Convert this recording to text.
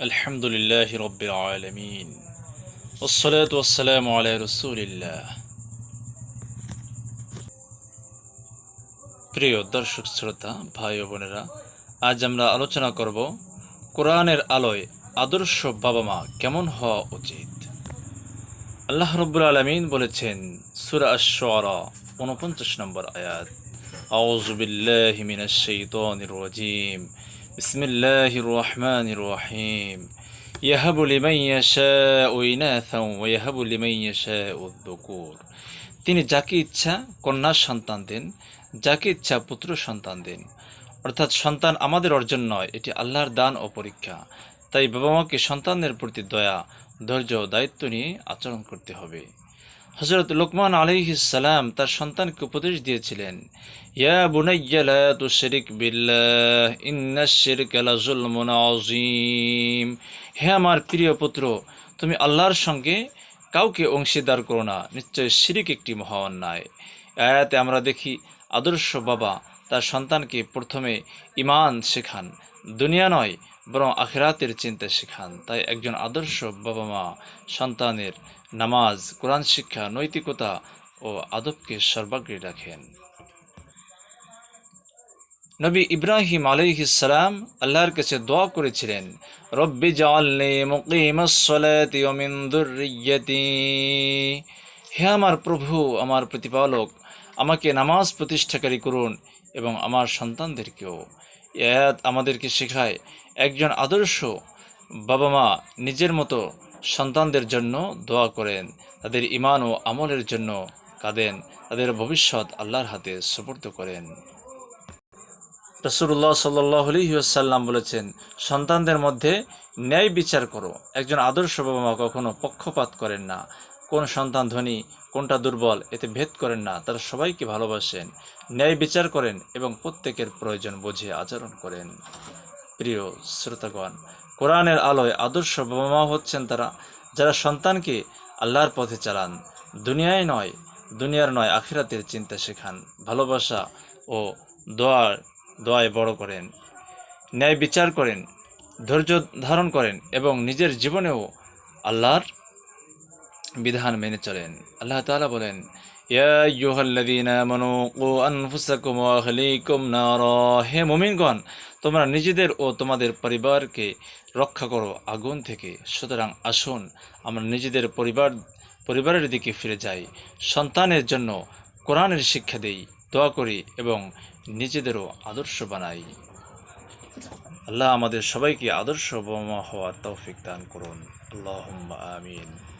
আলহামদুলিল্লাহ রব্বিল আলমিন। রসুলিল্লাহ। প্রিয় দর্শক, শ্রোতা, ভাই বোনেরা, আজ আমরা আলোচনা করব কোরআনের আলোয় আদর্শ বাবা মা কেমন হওয়া উচিত? আল্লাহ রব্বুল আলমিন বলেছেন, সুরা আশ্বর উনপঞ্চাশ নম্বর আয়াত। আউজুবিল্লাহ মিনাশ রাজিম। বিসমিল্লাহির রহমানির রহিম ইয়াহাবু লিমান ইয়াশাউ ইনাথা ওয়া ইয়াহাবু লিমান ইয়াশাউ যুকুর তিনি যাকে ইচ্ছা কন্যা সন্তান দেন, যাকে ইচ্ছা পুত্র সন্তান দেন। অর্থাৎ সন্তান আমাদের অর্জন নয়, এটি আল্লাহর দান ও পরীক্ষা। তাই বাবা মাকে সন্তানের প্রতি দয়া, ধৈর্য ও দায়িত্ব নিয়ে আচরণ করতে হবে। হজরত লোকমান সালাম তার সন্তানকে উপদেশ দিয়েছিলেন, ইয়া বুনাইয়া লা তুশরিক বিল্লাহ ইন্নাশ শিরকা আযীম। হে আমার প্রিয় পুত্র, তুমি আল্লাহর সঙ্গে কাউকে অংশীদার করো না, নিশ্চয় শিরিক একটি মহা অন্যায় আয়াতে আমরা দেখি, আদর্শ বাবা তার সন্তানকে প্রথমে ইমান শেখান। দুনিয়া নয় বরং আখিরাতের চিন্তা শেখান। তাই একজন আদর্শ বাবা মা সন্তানের নামাজ, কোরআন শিক্ষা, নৈতিকতা ও আদবকে সর্বাগ্রে রাখেন। নবী ইব্রাহিম আলাইহিসসালাম আল্লাহর কাছে দোয়া করেছিলেন, রব্বি জাআলনি মুকিমাস সালাতি ওয়া মিন হে আমার প্রভু, আমার প্রতিপালক, আমাকে নামাজ প্রতিষ্ঠাকারী করুন এবং আমার সন্তানদেরকেও। আয়াত আমাদেরকে শেখায় একজন আদর্শ বাবা মা নিজের মতো সন্তানদের জন্য দোয়া করেন, তাদের ইমান ও আমলের জন্য কাঁদেন, তাদের ভবিষ্যৎ আল্লাহর হাতে সুপর্দ করেন। রসুল্লাহ সাল্লাসাল্লাম বলেছেন, সন্তানদের মধ্যে ন্যায় বিচার করো। একজন আদর্শ বাবা মা কখনো পক্ষপাত করেন না। কোন সন্তান ধনী, কোনটা দুর্বল, এতে ভেদ করেন না। তারা সবাইকে ভালোবাসেন, ন্যায় বিচার করেন এবং প্রত্যেকের প্রয়োজন বুঝে আচরণ করেন। প্রিয় শ্রোতাগণ, কোরআনের আলোয় আদর্শ বাবা মা হচ্ছেন তারা, যারা সন্তানকে আল্লাহর পথে চালান। দুনিয়ায় নয়, দুনিয়ার নয়, আখিরাতের চিন্তা শেখান, ভালোবাসা ও দোয়ার, দোয়ায় বড় করেন। ন্যায় বিচার করেন, ধৈর্য ধারণ করেন এবং নিজের জীবনেও আল্লাহর বিধান মেনে চলেন। আল্লাহ তাআলা বলেন হে মুমিনগণ, তোমরা নিজেদের ও তোমাদের পরিবারকে রক্ষা করো আগুন থেকে। সুতরাং আসুন, আমরা নিজেদের পরিবার, পরিবারের দিকে ফিরে যাই। সন্তানের জন্য কোরআনের শিক্ষা দেই, দোয়া করি এবং নিজেদেরও আদর্শ বানাই। আল্লাহ আমাদের সবাইকে আদর্শ বোমা হওয়ার তৌফিক দান করুন। আল্লাহ আমিন।